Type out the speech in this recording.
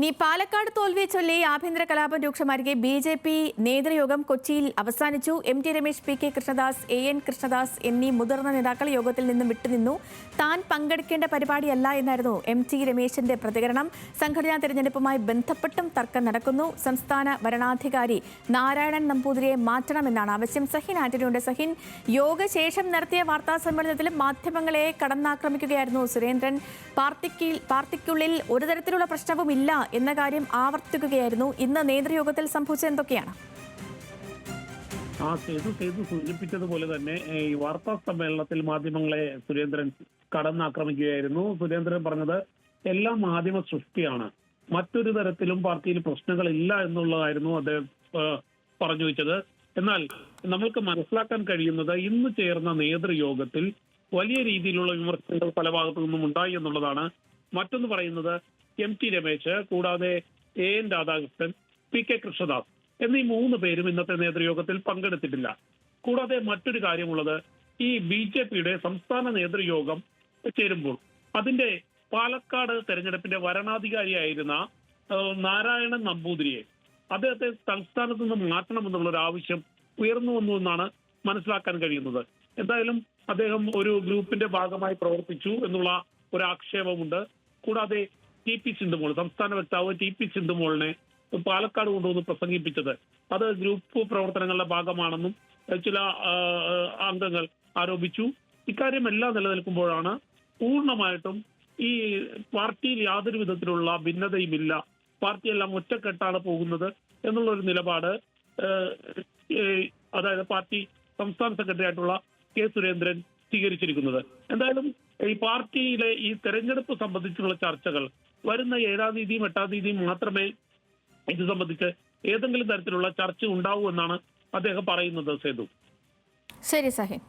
ഇനി പാലക്കാട് തോൽവിയെ ചൊല്ലി ആഭ്യന്തര കലാപം രൂക്ഷമായിരിക്കെ ബി ജെ പി നേതൃയോഗം കൊച്ചിയിൽ അവസാനിച്ചു. M T Ramesh P K Krishnadas A N Krishnadas എന്നീ മുതിർന്ന നേതാക്കൾ യോഗത്തിൽ നിന്നും വിട്ടുനിന്നു. താൻ പങ്കെടുക്കേണ്ട പരിപാടിയല്ല എന്നായിരുന്നു എം ടി രമേശിന്റെ പ്രതികരണം. സംഘടനാ തെരഞ്ഞെടുപ്പുമായി ബന്ധപ്പെട്ടും തർക്കം നടക്കുന്നു. സംസ്ഥാന വരണാധികാരി നാരായണൻ നമ്പൂതിരിയെ മാറ്റണമെന്നാണ് ആവശ്യം. സഹിൻ ആന്റണിയുടെ സഹിൻ യോഗശേഷം നടത്തിയ വാർത്താ മാധ്യമങ്ങളെ കടന്നാക്രമിക്കുകയായിരുന്നു സുരേന്ദ്രൻ. പാർട്ടിക്ക് പാർട്ടിക്കുള്ളിൽ ഒരു തരത്തിലുള്ള പ്രശ്നവുമില്ല എന്ന കാര്യം ആവർത്തിക്കുകയായിരുന്നു. ഇന്ന് നേതൃയോഗത്തിൽ സംഭവിച്ചത് എന്തൊക്കെയാണ്? ആ സേതു സേതു സൂചിപ്പിച്ചതുപോലെ തന്നെ ഈ വാർത്താ സമ്മേളനത്തിൽ മാധ്യമങ്ങളെ സുരേന്ദ്രൻ കടന്നാക്രമിക്കുകയായിരുന്നു. സുരേന്ദ്രൻ പറഞ്ഞത് എല്ലാം മാധ്യമ സൃഷ്ടിയാണ്. മറ്റൊരു തരത്തിലും പാർട്ടിയിൽ പ്രശ്നങ്ങളില്ല എന്നുള്ളതായിരുന്നു അദ്ദേഹം പറഞ്ഞു വെച്ചത്. എന്നാൽ നമ്മൾക്ക് മനസ്സിലാക്കാൻ കഴിയുന്നത് ഇന്ന് ചേർന്ന നേതൃയോഗത്തിൽ വലിയ രീതിയിലുള്ള വിമർശനങ്ങൾ പല ഭാഗത്തു നിന്നും ഉണ്ടായി എന്നുള്ളതാണ് മറ്റൊന്ന് പറയുന്നത് എം ടി രമേശ് കൂടാതെ A N Radhakrishnan P K Krishnadas എന്നീ മൂന്ന് പേരും ഇന്നത്തെ നേതൃയോഗത്തിൽ പങ്കെടുത്തിട്ടില്ല. കൂടാതെ മറ്റൊരു കാര്യമുള്ളത് ഈ ബി ജെ പിയുടെ സംസ്ഥാന നേതൃയോഗം ചേരുമ്പോൾ അതിന്റെ പാലക്കാട് തെരഞ്ഞെടുപ്പിന്റെ വരണാധികാരിയായിരുന്ന നാരായണൻ നമ്പൂതിരിയെ അദ്ദേഹത്തെ സംസ്ഥാനത്ത് നിന്ന് മാറ്റണമെന്നുള്ള ഒരു ആവശ്യം ഉയർന്നു വന്നു എന്നാണ് മനസ്സിലാക്കാൻ കഴിയുന്നത്. എന്തായാലും അദ്ദേഹം ഒരു ഗ്രൂപ്പിന്റെ ഭാഗമായി പ്രവർത്തിച്ചു എന്നുള്ള ഒരു ആക്ഷേപമുണ്ട്. കൂടാതെ ടി പി സിന്ധുമോൾ സംസ്ഥാന വക്താവ് ടി പി സിന്ധുമോളിനെ പാലക്കാട് കൊണ്ടുവന്ന് പ്രസംഗിപ്പിച്ചത്. അത് ഗ്രൂപ്പ് പ്രവർത്തനങ്ങളുടെ ഭാഗമാണെന്നും ചില അംഗങ്ങൾ ആരോപിച്ചു. ഇക്കാര്യമെല്ലാം നിലനിൽക്കുമ്പോഴാണ് പൂർണമായിട്ടും ഈ പാർട്ടിയിൽ യാതൊരു വിധത്തിലുള്ള ഭിന്നതയുമില്ല. പാർട്ടിയെല്ലാം ഒറ്റക്കെട്ടാണ് പോകുന്നത് എന്നുള്ള ഒരു നിലപാട് അതായത് പാർട്ടി സംസ്ഥാന സെക്രട്ടറി ആയിട്ടുള്ള കെ സുരേന്ദ്രൻ സ്വീകരിച്ചിരിക്കുന്നത്. എന്തായാലും ഈ പാർട്ടിയിലെ ഈ തെരഞ്ഞെടുപ്പ് സംബന്ധിച്ചുള്ള ചർച്ചകൾ വരുന്ന ഏഴാം തീയതിയും എട്ടാം തീയതിയും മാത്രമേ ഇത് സംബന്ധിച്ച് ഏതെങ്കിലും തരത്തിലുള്ള ചർച്ച ഉണ്ടാവൂ എന്നാണ് അദ്ദേഹം പറയുന്നത് സേതു. ശരി സഹിൻ.